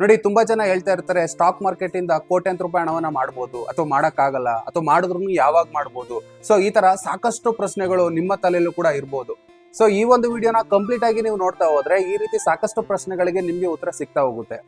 ನೋಡಿ, ತುಂಬಾ ಜನ ಹೇಳ್ತಾ ಇರ್ತಾರೆ ಸ್ಟಾಕ್ ಮಾರ್ಕೆಟ್ ಇಂದ ಕೋಟ್ಯಂತ ರೂಪಾಯಿ ಹಣವನ್ನ ಮಾಡಬಹುದು ಅಥವಾ ಮಾಡಕ್ಕಾಗಲ್ಲ, ಅಥವಾ ಮಾಡಿದ್ರು ಯಾವಾಗ ಮಾಡ್ಬೋದು. ಸೊ ಈ ತರ ಸಾಕಷ್ಟು ಪ್ರಶ್ನೆಗಳು ನಿಮ್ಮ ತಲೆಯಲ್ಲೂ ಕೂಡ ಇರಬಹುದು ಸೊ ಈ ಒಂದು ವಿಡಿಯೋನ ಕಂಪ್ಲೀಟ್ ಆಗಿ ನೀವು ನೋಡ್ತಾ ಹೋದ್ರೆ, ಈ ರೀತಿ ಸಾಕಷ್ಟು ಪ್ರಶ್ನೆಗಳಿಗೆ ನಿಮ್ಗೆ ಉತ್ತರ ಸಿಗ್ತಾ ಹೋಗುತ್ತೆ.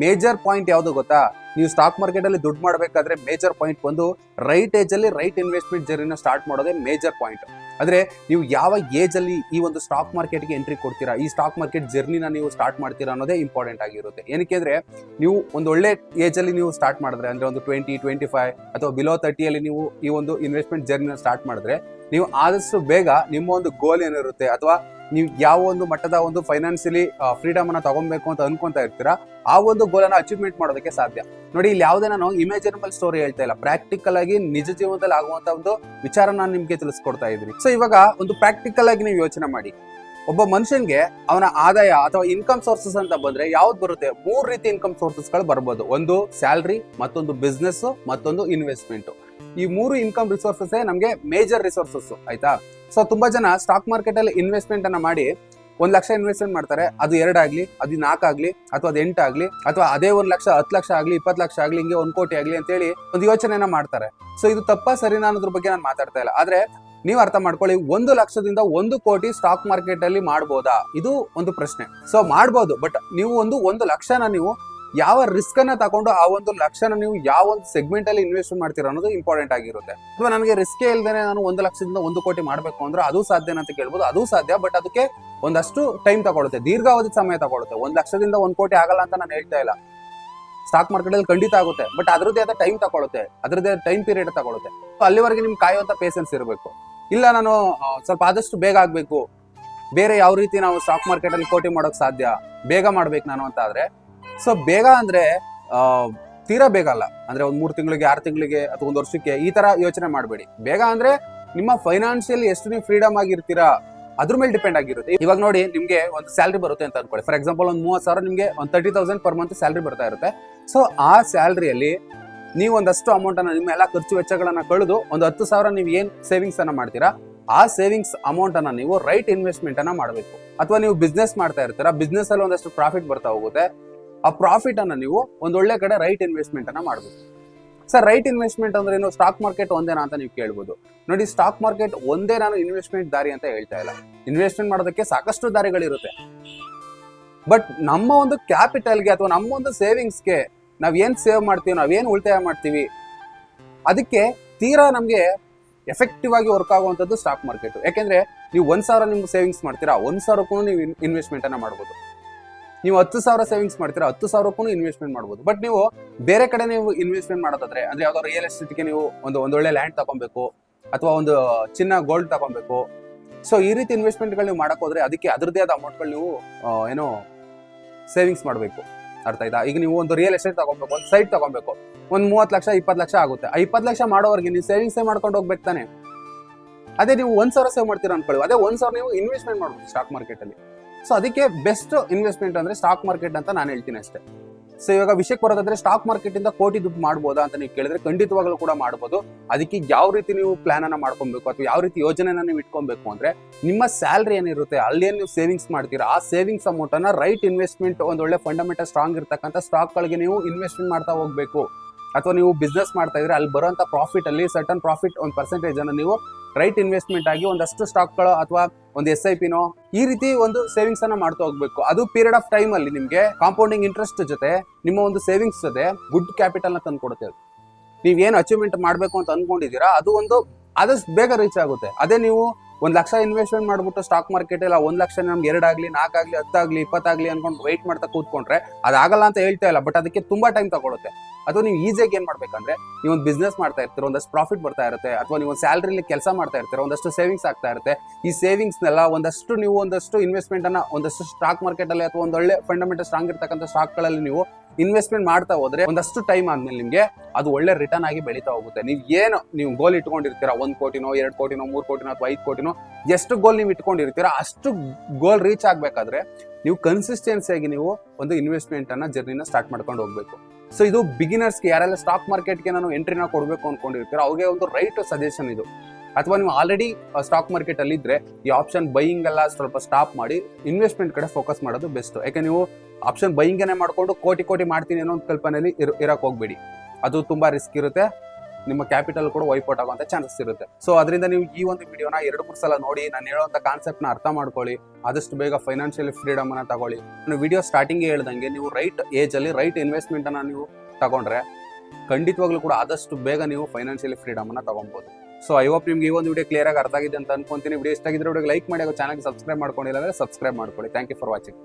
ಮೇಜರ್ ಪಾಯಿಂಟ್ ಯಾವುದು ಗೊತ್ತಾ? ನೀವು ಸ್ಟಾಕ್ ಮಾರ್ಕೆಟ್ ಅಲ್ಲಿ ದುಡ್ಡು ಮಾಡಬೇಕಾದ್ರೆ ಮೇಜರ್ ಪಾಯಿಂಟ್ ಒಂದು ರೈಟ್ ಏಜ್ ಅಲ್ಲಿ ರೈಟ್ ಇನ್ವೆಸ್ಟ್ಮೆಂಟ್ ಜರ್ನಿನ ಸ್ಟಾರ್ಟ್ ಮಾಡೋದೇ ಮೇಜರ್ ಪಾಯಿಂಟ್. ಅಂದ್ರೆ ನೀವು ಯಾವ ಏಜ್ ಅಲ್ಲಿ ಈ ಒಂದು ಸ್ಟಾಕ್ ಮಾರ್ಕೆಟ್ಗೆ ಎಂಟ್ರಿ ಕೊಡ್ತೀರಾ? ಈ ಸ್ಟಾಕ್ ಮಾರ್ಕೆಟ್ ಜರ್ನಿನ ನೀವು ಸ್ಟಾರ್ಟ್ ಮಾಡ್ತೀರಾ ಅನ್ನೋದೇ ಇಂಪಾರ್ಟೆಂಟ್ ಆಗಿರುತ್ತೆ. ಏನಕ್ಕೆ ಅಂದ್ರೆ ನೀವು ಒಂದು ಒಳ್ಳೆ ಏಜ್ ಅಲ್ಲಿ ನೀವು ಸ್ಟಾರ್ಟ್ ಮಾಡಿದ್ರೆ, ಅಂದ್ರೆ ಒಂದು ಟ್ವೆಂಟಿ ಟ್ವೆಂಟಿ ಫೈವ್ ಅಥವಾ ಬಿಲೋ ತರ್ಟಿಯಲ್ಲಿ ನೀವು ಈ ಒಂದು ಇನ್ವೆಸ್ಟ್ಮೆಂಟ್ ಜರ್ನಿನ ಸ್ಟಾರ್ಟ್ ಮಾಡಿದ್ರೆ, ನೀವು ಆದಷ್ಟು ಬೇಗ ನಿಮ್ಮ ಒಂದು ಗೋಲ್ ಏನಿರುತ್ತೆ ಅಥವಾ ನೀವು ಯಾವ ಒಂದು ಮಟ್ಟದ ಒಂದು ಫೈನಾನ್ಸಿಯಲಿ ಫ್ರೀಡಮ್ ಅನ್ನ ತಗೊಬೇಕು ಅಂತ ಅನ್ಕೊಂತಾ ಇರ್ತೀರಾ, ಆ ಒಂದು ಗೋಲ್ ಅನ್ನ ಅಚೀವ್ಮೆಂಟ್ ಮಾಡೋದಕ್ಕೆ ಸಾಧ್ಯ. ನೋಡಿ, ಇಲ್ಲಿ ಯಾವುದೇ ನಾನು ಇಮ್ಯಾಜಿನಬಲ್ ಸ್ಟೋರಿ ಹೇಳ್ತಾ ಇಲ್ಲ. ಪ್ರಾಕ್ಟಿಕಲ್ ಆಗಿ ನಿಜ ಜೀವನದಲ್ಲಿ ಆಗುವಂತ ಒಂದು ವಿಚಾರ ನಾನು ನಿಮ್ಗೆ ತಿಳಿಸ್ಕೊಡ್ತಾ ಇದ್ದೀನಿ. ಸೊ ಇವಾಗ ಒಂದು ಪ್ರಾಕ್ಟಿಕಲ್ ಆಗಿ ನೀವು ಯೋಚನೆ ಮಾಡಿ. ಒಬ್ಬ ಮನುಷ್ಯನ್ಗೆ ಅವನ ಆದಾಯ ಅಥವಾ ಇನ್ಕಮ್ ಸೋರ್ಸಸ್ ಅಂತ ಬಂದ್ರೆ ಯಾವ್ದು ಬರುತ್ತೆ? ಮೂರು ರೀತಿ ಇನ್ಕಮ್ ಸೋರ್ಸಸ್ಗಳು ಬರ್ಬೋದು. ಒಂದು ಸ್ಯಾಲ್ರಿ ಮತ್ತೊಂದು ಬಿಸ್ನೆಸ್ ಮತ್ತೊಂದು ಇನ್ವೆಸ್ಟ್ಮೆಂಟ್ ಈ ಮೂರು ಇನ್ಕಮ್ ರಿಸೋರ್ಸಸ್ ನಮಗೆ ಮೇಜರ್ ರಿಸೋರ್ಸಸ್ ಆಯ್ತಾ? ಸೊ ತುಂಬಾ ಜನ ಸ್ಟಾಕ್ ಮಾರ್ಕೆಟ್ ಅಲ್ಲಿ ಇನ್ವೆಸ್ಟ್ಮೆಂಟ್ ಅನ್ನ ಮಾಡಿ ಒಂದ್ ಲಕ್ಷ ಇನ್ವೆಸ್ಟ್ಮೆಂಟ್ ಮಾಡ್ತಾರೆ? ಅದು ಎರಡಾಗ್ಲಿ ಅದು ನಾಲ್ಕಾಗ್ಲಿ ಅಥವಾ ಅದು ಆಗ್ಲಿ, ಅಥವಾ ಅದೇ ಒಂದ್ ಲಕ್ಷ, ಹತ್ತು ಲಕ್ಷ ಆಗ್ಲಿ, ಇಪ್ಪತ್ತು ಲಕ್ಷ ಆಗ್ಲಿ, ಹಿಂಗೆ ಒಂದ್ ಕೋಟಿ ಆಗ್ಲಿ ಅಂತೇಳಿ ಒಂದು ಯೋಚನೆನ ಮಾಡ್ತಾರೆ. ಸೊ ಇದು ತಪ್ಪ ಸರಿನಾ ಅನ್ನೋದ್ರ ಬಗ್ಗೆ ನಾನು ಮಾತಾಡ್ತಾ ಇಲ್ಲ. ಆದ್ರೆ ನೀವು ಅರ್ಥ ಮಾಡ್ಕೊಳ್ಳಿ, ಒಂದು ಲಕ್ಷದಿಂದ ಒಂದು ಕೋಟಿ ಸ್ಟಾಕ್ ಮಾರ್ಕೆಟ್ ಅಲ್ಲಿ ಮಾಡ್ಬೋದಾ? ಇದು ಒಂದು ಪ್ರಶ್ನೆ. ಸೊ ಮಾಡ್ಬೋದು ಬಟ್ ನೀವು ಒಂದು ಒಂದು ಲಕ್ಷನ ನೀವು ಯಾವ ರಿಸ್ಕ್ ಅನ್ನ ತಗೊಂಡು ಆ ಒಂದು ಲಕ್ಷನ ನೀವು ಯಾವ ಒಂದು ಸೆಗ್ಮೆಂಟ್ ಅಲ್ಲಿ ಇನ್ವೆಸ್ಟ್ ಮಾಡ್ತೀರಾ ಅನ್ನೋದು ಇಂಪಾರ್ಟೆಂಟ್ ಆಗಿರುತ್ತೆ. ಅಥವಾ ನನಗೆ ರಿಸ್ಕ್ ಇಲ್ದೇನೆ ನಾನು ಒಂದು ಲಕ್ಷದಿಂದ ಒಂದು ಕೋಟಿ ಮಾಡಬೇಕು ಅಂದ್ರೆ ಅದು ಸಾಧ್ಯ ಅಂತ ಕೇಳ್ಬೋದು. ಅದು ಸಾಧ್ಯ ಬಟ್ ಅದಕ್ಕೆ ಒಂದಷ್ಟು ಟೈಮ್ ತಗೊಳುತ್ತೆ. ದೀರ್ಘಾವಧಿ ಸಮಯ ತಗೊಳುತ್ತೆ. ಒಂದು ಲಕ್ಷದಿಂದ ಒಂದು ಕೋಟಿ ಆಗಲ್ಲ ಅಂತ ನಾನು ಹೇಳ್ತಾ ಇಲ್ಲ. ಸ್ಟಾಕ್ ಮಾರ್ಕೆಟ್ ಅಲ್ಲಿ ಖಂಡಿತ ಆಗುತ್ತೆ ಬಟ್ ಅದರದ್ದೇ ಆದ ಟೈಮ್ ತಗೊಳುತ್ತೆ. ಅದರದ್ದೇ ಟೈಮ್ ಪೀರಿಯಡ್ ತಗೊಳುತ್ತೆ. ಅಲ್ಲಿವರೆಗೆ ನಿಮ್ಗೆ ಕಾಯುವಂತ ಪೇಷನ್ಸ್ ಇರಬೇಕು. ಇಲ್ಲ ನಾನು ಸ್ವಲ್ಪ ಆದಷ್ಟು ಬೇಗ ಆಗ್ಬೇಕು. ಬೇರೆ ಯಾವ ರೀತಿ ನಾವು ಸ್ಟಾಕ್ ಮಾರ್ಕೆಟ್ ಅಲ್ಲಿ ಕೋಟಿ ಮಾಡೋಕ್ ಸಾಧ್ಯ? ಬೇಗ ಮಾಡ್ಬೇಕು ನಾನು ಅಂತ ಆದ್ರೆ ಸೊ ಬೇಗ ಅಂದ್ರೆ ತೀರಾ ಬೇಗ ಅಲ್ಲ. ಅಂದ್ರೆ ಒಂದ್ ಮೂರ್ ತಿಂಗಳಿಗೆ, ಆರು ತಿಂಗಳಿಗೆ ಅಥವಾ ಒಂದ್ ವರ್ಷಕ್ಕೆ ಈ ತರ ಯೋಚನೆ ಮಾಡಬೇಡಿ. ಬೇಗ ಅಂದ್ರೆ ನಿಮ್ಮ ಫೈನಾನ್ಸಿಯಲ್ ಎಷ್ಟು ನೀವು ಫ್ರೀಡಮ್ ಆಗಿರ್ತೀರಾ, ಅದ್ರ ಮೇಲೆ ಡಿಪೆಂಡ್ ಆಗಿರುತ್ತೆ. ಇವಾಗ ನೋಡಿ, ನಿಮ್ಗೆ ಒಂದು ಸ್ಯಾಲ್ರಿ ಬರುತ್ತೆ ಅಂತ ಅನ್ಕೊಳ್ಳಿ. ಫಾರ್ ಎಕ್ಸಾಂಪಲ್ ಒಂದು ಮೂವತ್ತು ಸಾವಿರ ನಿಮ್ಗೆ ಒಂದು thirty thousand per month salary ಬರ್ತಾ ಇರುತ್ತೆ. ಸೊ ಆ ಸ್ಯಾಲ್ರಿಯಲ್ಲಿ ನೀವು ಒಂದಷ್ಟು ಅಮೌಂಟ್ ಅನ್ನ, ನಿಮ್ಮ ಎಲ್ಲಾ ಖರ್ಚು ವೆಚ್ಚಗಳನ್ನ ಕಳೆದು ಒಂದು ಹತ್ತು ಸಾವಿರ ನೀವು ಏನ್ ಸೇವಿಂಗ್ಸ್ ಅನ್ನ ಮಾಡ್ತೀರಾ, ಆ ಸೇವಿಂಗ್ಸ್ ಅಮೌಂಟ್ ಅನ್ನ ನೀವು ರೈಟ್ ಇನ್ವೆಸ್ಟ್ಮೆಂಟ್ ಅನ್ನ ಮಾಡಬೇಕು. ಅಥವಾ ನೀವು ಬಿಸ್ನೆಸ್ ಮಾಡ್ತಾ ಇರ್ತೀರಾ ಬಿಸ್ನೆಸ್ ಅಲ್ಲಿ ಒಂದಷ್ಟು ಪ್ರಾಫಿಟ್ ಬರ್ತಾ ಹೋಗುತ್ತೆ. ಆ ಪ್ರಾಫಿಟ್ ಅನ್ನ ನೀವು ಒಂದ್ ಒಳ್ಳೆ ಕಡೆ ರೈಟ್ ಇನ್ವೆಸ್ಟ್ಮೆಂಟ್ ಅನ್ನ ಮಾಡಬೇಕು ಸರ್ ರೈಟ್ ಇನ್ವೆಸ್ಟ್ಮೆಂಟ್ ಅಂದ್ರೆ ಏನು? ಸ್ಟಾಕ್ ಮಾರ್ಕೆಟ್ ಒಂದೇನಾ ಅಂತ ನೀವು ಕೇಳ್ಬೋದು. ನೋಡಿ ಸ್ಟಾಕ್ ಮಾರ್ಕೆಟ್ ಒಂದೇ ನಾನು ಇನ್ವೆಸ್ಟ್ಮೆಂಟ್ ದಾರಿ ಅಂತ ಹೇಳ್ತಾ ಇಲ್ಲ. ಇನ್ವೆಸ್ಟ್ಮೆಂಟ್ ಮಾಡೋದಕ್ಕೆ ಸಾಕಷ್ಟು ದಾರಿಗಳಿರುತ್ತೆ. ಬಟ್ ನಮ್ಮ ಒಂದು ಕ್ಯಾಪಿಟಲ್ಗೆ ಅಥವಾ ನಮ್ಮ ಒಂದು ಸೇವಿಂಗ್ಸ್ಗೆ ನಾವ್ ಏನ್ ಸೇವ್ ಮಾಡ್ತೀವಿ, ನಾವ್ ಏನ್ ಉಳಿತಾಯ ಮಾಡ್ತೀವಿ, ಅದಕ್ಕೆ ತೀರಾ ನಮಗೆ ಎಫೆಕ್ಟಿವ್ ಆಗಿ ವರ್ಕ್ ಆಗುವಂಥದ್ದು ಸ್ಟಾಕ್ ಮಾರ್ಕೆಟ್ ಯಾಕೆಂದ್ರೆ, ನೀವು ಒಂದ್ ಸಾವಿರ ನಿಮ್ಗೆ ಸೇವಿಂಗ್ಸ್ ಮಾಡ್ತೀರಾ, ಒಂದ್ ಸಾವಿರಕ್ಕೂ ನೀವು ಇನ್ವೆಸ್ಟ್ಮೆಂಟ್ ಅನ್ನ ಮಾಡ್ಬೋದು. ನೀವು ಹತ್ತು ಸಾವಿರ ಸೇವಿಂಗ್ಸ್ ಮಾಡ್ತೀರಾ, ಹತ್ತು ಸಾವಿರಕ್ಕೂ ಇನ್ವೆಸ್ಟ್ಮೆಂಟ್ ಮಾಡ್ಬೋದು. ಬಟ್ ನೀವು ಬೇರೆ ಕಡೆ ನೀವು ಇನ್ವೆಸ್ಟ್ಮೆಂಟ್ ಮಾಡೋದಾದ್ರೆ, ಅಂದ್ರೆ ಯಾವ್ದೋ ರಿಯಲ್ ಎಸ್ಟೇಟ್ಗೆ ನೀವು ಒಂದು ಒಂದೊಳ್ಳೆ ಲ್ಯಾಂಡ್ ತಗೊಬೇಕು, ಅಥವಾ ಒಂದು ಚಿನ್ನ ಗೋಲ್ಡ್ ತಗೊಬೇಕು. ಸೊ ಈ ರೀತಿ ಇನ್ವೆಸ್ಟ್ಮೆಂಟ್ಗಳು ನೀವು ಮಾಡಕ್ ಹೋದ್ರೆ ಅದಕ್ಕೆ ಅದರದೇ ಆದ ಅಮೌಂಟ್ಗಳು ನೀವು ಏನೋ ಸೇವಿಂಗ್ಸ್ ಮಾಡಬೇಕು. ಅರ್ಥ ಆಯ್ತಾ? ಈಗ ನೀವು ಒಂದು ರಿಯಲ್ ಎಸ್ಟೇಟ್ ತಗೊಬೇಕು, ಒಂದು ಸೈಟ್ ತಗೊಬೇಕು, ಒಂದು ಮೂವತ್ತು ಲಕ್ಷ, ಇಪ್ಪತ್ತು ಲಕ್ಷ ಆಗುತ್ತೆ. ಆ ಇಪ್ಪತ್ತು ಲಕ್ಷ ಮಾಡೋವರೆಗೆ ನೀವು ಸೇವಿಂಗ್ಸ್ ಮಾಡ್ಕೊಂಡು ಹೋಗ್ಬೇಕು ತಾನೆ. ಅದೇ ನೀವು ಒಂದ್ ಸಾವಿರ ಸೇವ್ ಮಾಡ್ತೀರಾ ಅನ್ಕೊಳ್ಳಿ. ಅದೇ ಒಂದ್ ಸಾವಿರ ನೀವು ಇನ್ವೆಸ್ಟ್ಮೆಂಟ್ ಮಾಡ್ಬೋದು ಸ್ಟಾಕ್ ಮಾರ್ಕೆಟ್ ಅಲ್ಲಿ. ಸೊ ಅದಕ್ಕೆ ಬೆಸ್ಟ್ ಇನ್ವೆಸ್ಟ್ಮೆಂಟ್ ಅಂದ್ರೆ ಸ್ಟಾಕ್ ಮಾರ್ಕೆಟ್ ಅಂತ ನಾನು ಹೇಳ್ತೀನಿ ಅಷ್ಟೇ. ಸೊ ಇವಾಗ ವಿಷಯಕ್ಕೆ ಬರೋದಾದ್ರೆ ಸ್ಟಾಕ್ ಮಾರ್ಕೆಟ್ ಇಂದ ಕೋಟಿ ದುಡ್ಡು ಮಾಡ್ಬೋದಾ ಅಂತ ನೀವು ಕೇಳಿದ್ರೆ ಖಂಡಿತವಾಗ್ಲೂ ಕೂಡ ಮಾಡ್ಬೋದು. ಅದಕ್ಕೆ ಯಾವ ರೀತಿ ನೀವು ಪ್ಲಾನ್ ಅನ್ನ ಮಾಡ್ಕೊಬೇಕು ಅಥವಾ ಯಾವ ರೀತಿ ಯೋಜನೆನ ನೀವು ಇಟ್ಕೊಬೇಕು ಅಂದ್ರೆ ನಿಮ್ಮ ಸ್ಯಾಲ್ರಿ ಏನಿರುತ್ತೆ, ಅಲ್ಲಿ ನೀವು ಸೇವಿಂಗ್ಸ್ ಮಾಡ್ತೀರಾ, ಆ ಸೇವಿಂಗ್ಸ್ ಅಮೌಂಟ್ ಅನ್ನ ರೈಟ್ ಇನ್ವೆಸ್ಟ್ಮೆಂಟ್ ಒಂದ್ ಒಳ್ಳೆ ಫಂಡಮೆಂಟಲ್ ಸ್ಟ್ರಾಂಗ್ ಇರ್ತಕ್ಕಂಥ ಸ್ಟಾಕ್ ಗಳಿಗೆ ನೀವು ಇನ್ವೆಸ್ಟ್ಮೆಂಟ್ ಮಾಡ್ತಾ ಹೋಗ್ಬೇಕು. ಅಥವಾ ನೀವು ಬಿಸ್ನೆಸ್ ಮಾಡ್ತಾ ಇದ್ರೆ ಅಲ್ಲಿ ಬರುವಂತ ಪ್ರಾಫಿಟ್ ಅಲ್ಲಿ ಸರ್ಟನ್ ಪ್ರಾಫಿಟ್ ಒಂದು ಪರ್ಸೆಂಟೇಜ್ ಅನ್ನು ನೀವು ರೈಟ್ ಇನ್ವೆಸ್ಟ್ಮೆಂಟ್ ಆಗಿ ಒಂದಷ್ಟು ಸ್ಟಾಕ್ಗಳು ಅಥವಾ ಒಂದು ಎಸ್ ಐ ಪಿನೋ ಈ ರೀತಿ ಒಂದು ಸೇವಿಂಗ್ಸ್ ಅನ್ನ ಮಾಡ್ತಾ ಹೋಗ್ಬೇಕು. ಅದು ಪೀರಿಯಡ್ ಆಫ್ ಟೈಮ್ ಅಲ್ಲಿ ನಿಮಗೆ ಕಾಂಪೌಂಡಿಂಗ್ ಇಂಟ್ರೆಸ್ಟ್ ಜೊತೆ ನಿಮ್ಮ ಒಂದು ಸೇವಿಂಗ್ಸ್ ಜೊತೆ ಗುಡ್ ಕ್ಯಾಪಿಟಲ್ನ ನೀವ್ ನೀವೇನು ಅಚೀವ್ಮೆಂಟ್ ಮಾಡಬೇಕು ಅಂತ ಅನ್ಕೊಂಡಿದ್ದೀರಾ, ಅದು ಒಂದು ಆದಷ್ಟು ಬೇಗ ರೀಚ್ ಆಗುತ್ತೆ. ಅದೇ ನೀವು ಒಂದು ಲಕ್ಷ ಇನ್ವೆಸ್ಟ್ಮೆಂಟ್ ಮಾಡ್ಬಿಟ್ಟು ಸ್ಟಾಕ್ ಮಾರ್ಕೆಟ್ ಇಲ್ಲ ಒಂದು ಲಕ್ಷ ನಮ್ಗೆ ಎರಡಾಗ್ಲಿ ನಾಲ್ಕಾಗ್ಲಿ ಹತ್ತಾಗ್ಲಿ ಇಪ್ಪತ್ತಾಗ್ಲಿ ಅನ್ಕೊಂಡು ವೆಯ್ಟ್ ಮಾಡ್ತಾ ಕೂತ್ಕೊಂಡ್ರೆ ಅದಾಗಲ್ಲ ಅಂತ ಹೇಳ್ತಾ ಇಲ್ಲ ಬಟ್ ಅದಕ್ಕೆ ತುಂಬಾ ಟೈಮ್ ತಗೊಳುತ್ತೆ. ಅಥವಾ ನೀವು ಈಸಿಯಾಗಿ ಏನ್ ಮಾಡ್ಬೇಕಂದ್ರೆ ನೀವು ಒಂದು ಬಿಸ್ನೆಸ್ ಮಾಡ್ತಾ ಇರ್ತೀರ, ಒಂದಷ್ಟು ಪ್ರಾಫಿಟ್ ಬರ್ತಾ ಇರುತ್ತೆ, ಅಥವಾ ನೀವು ಒಂದು ಸ್ಯಾಲ್ರಿಲಿ ಕೆಲಸ ಮಾಡ್ತಾ ಇರ್ತೀರ, ಒಂದಷ್ಟು ಸೇವಿಂಗ್ಸ್ ಆಗ್ತಾ ಇರುತ್ತೆ, ಈ ಸೇವಿಂಗ್ಸ್ನೆಲ್ಲ ಒಂದಷ್ಟು ನೀವು ಒಂದಷ್ಟು ಇನ್ವೆಸ್ಟ್ಮೆಂಟ್ ಅನ್ನ, ಒಂದಷ್ಟು ಸ್ಟಾಕ್ ಮಾರ್ಕೆಟ್ ಅಲ್ಲಿ ಅಥವಾ ಒಂದೊಳ್ಳೆ ಫಂಡಮೆಂಟಲ್ ಸ್ಟ್ರಾಂಗ್ ಇರ್ತಕ್ಕಂಥ ಸ್ಟಾಕ್ಗಳಲ್ಲಿ ನೀವು ಇನ್ವೆಸ್ಟ್ಮೆಂಟ್ ಮಾಡ್ತಾ ಹೋದ್ರೆ, ಒಂದಷ್ಟು ಟೈಮ್ ಆದ್ಮೇಲೆ ನಿಮಗೆ ಅದು ಒಳ್ಳೆ ರಿಟರ್ನ್ ಆಗಿ ಬೆಳೀತಾ ಹೋಗುತ್ತೆ. ನೀವು ಏನು ನೀವು ಗೋಲ್ ಇಟ್ಕೊಂಡಿರ್ತೀರಾ, ಒಂದು ಕೋಟಿನೋ, ಎರಡು ಕೋಟಿನೋ, ಮೂರು ಕೋಟಿನೋ ಅಥವಾ ಐದು ಕೋಟಿನೋ, ಎಷ್ಟು ಗೋಲ್ ನೀವು ಇಟ್ಕೊಂಡಿರ್ತೀರಾ, ಅಷ್ಟು ಗೋಲ್ ರೀಚ್ ಆಗಬೇಕಾದ್ರೆ, ನೀವು ಕನ್ಸಿಸ್ಟೆನ್ಸಿಯಾಗಿ ನೀವು ಒಂದು ಇನ್ವೆಸ್ಟ್ಮೆಂಟ್ ಅನ್ನ ಜರ್ನಿನ ಸ್ಟಾರ್ಟ್ ಮಾಡ್ಕೊಂಡು ಹೋಗ್ಬೇಕು. ಸೊ ಇದು ಬಿಗಿನರ್ಸ್ಗೆ ಯಾರೆಲ್ಲ ಸ್ಟಾಕ್ ಮಾರ್ಕೆಟ್ಗೆ ನಾನು ಎಂಟ್ರಿನ ಕೊಡಬೇಕು ಅನ್ಕೊಂಡಿರ್ತೀರೋ ಅವ್ರಿಗೆ ಒಂದು ರೈಟ್ ಸಜೆಷನ್ ಇದು. ಅಥವಾ ನೀವು ಆಲ್ರೆಡಿ ಸ್ಟಾಕ್ ಮಾರ್ಕೆಟ್ ಅಲ್ಲಿ ಇದ್ರೆ ಈ ಆಪ್ಷನ್ ಬೈಯಿಂಗ್ ಎಲ್ಲ ಸ್ವಲ್ಪ ಸ್ಟಾಪ್ ಮಾಡಿ ಇನ್ವೆಸ್ಟ್ಮೆಂಟ್ ಕಡೆ ಫೋಕಸ್ ಮಾಡೋದು ಬೆಸ್ಟ್ ಯಾಕೆ ನೀವು ಆಪ್ಷನ್ ಬೈಯಿಂಗೇನೆ ಮಾಡಿಕೊಂಡು ಕೋಟಿ ಕೋಟಿ ಮಾಡ್ತೀನಿ ಅನ್ನೋ ಒಂದು ಕಲ್ಪನೆಯಲ್ಲಿ ಇರೋಕೆ ಹೋಗ್ಬೇಡಿ. ಅದು ತುಂಬಾ ರಿಸ್ಕ್ ಇರುತ್ತೆ. ನಿಮ್ಮ ಕ್ಯಾಪಿಟಲ್ ಕೂಡ ವೈಪೌಟ್ ಆಗುವಂತ ಚಾನ್ಸಸ್ ಇರುತ್ತೆ. ಸೊ ಅದರಿಂದ ನೀವು ಈ ಒಂದು ವಿಡಿಯೋನ ಎರಡು, ಮೂರು ಸಲ ನೋಡಿ, ನಾನು ಹೇಳುವಂತ ಕಾನ್ಸೆಪ್ಟ್ನ ಅರ್ಥ ಮಾಡ್ಕೊಳ್ಳಿ, ಆದಷ್ಟು ಬೇಗ ಫೈನಾನ್ಷಿಯಲ್ ಫ್ರೀಡಮ್ ಅನ್ನ ತಗೊಳ್ಳಿ. ನಾನು ವಿಡಿಯೋ ಸ್ಟಾರ್ಟಿಂಗ್ ಹೇಳ್ದಂಗೆ ನೀವು ರೈಟ್ ಏಜ್ ಅಲ್ಲಿ ರೈಟ್ ಇನ್ವೆಸ್ಟ್ಮೆಂಟ್ ಅನ್ನ ನೀವು ತಗೊಂಡ್ರೆ, ಖಂಡಿತವಾಗ್ಲೂ ಕೂಡ ಆದಷ್ಟು ಬೇಗ ನೀವು ಫೈನಾನ್ಷಿಯಲ್ ಫ್ರೀಡಮ್ ಅನ್ನ ತಗೊಬಹುದು ಸೊ ಐ ಹೋಪ್ ನಿಮ್ಗೆ ಈ ಒಂದು ವಿಡಿಯೋ ಕ್ಲಿಯರ್ ಆಗಿ ಅರ್ಥ ಆಗಿದೆ ಅಂತ ಅನ್ಕೊಂತೀನಿ. ವಿಡಿಯೋ ಇಷ್ಟ ಆಗಿದ್ರೆ ಲೈಕ್ ಮಾಡಿ ಚಾನಲ್ ಸಬ್ಸ್ಕ್ರೈಬ್ ಮಾಡ್ಕೊಂಡಿಲ್ಲ ಅಂದ್ರೆ ಸಬ್ಸ್ಕ್ರೈಬ್ ಮಾಡ್ಕೊಳ್ಳಿ. Thank you for watching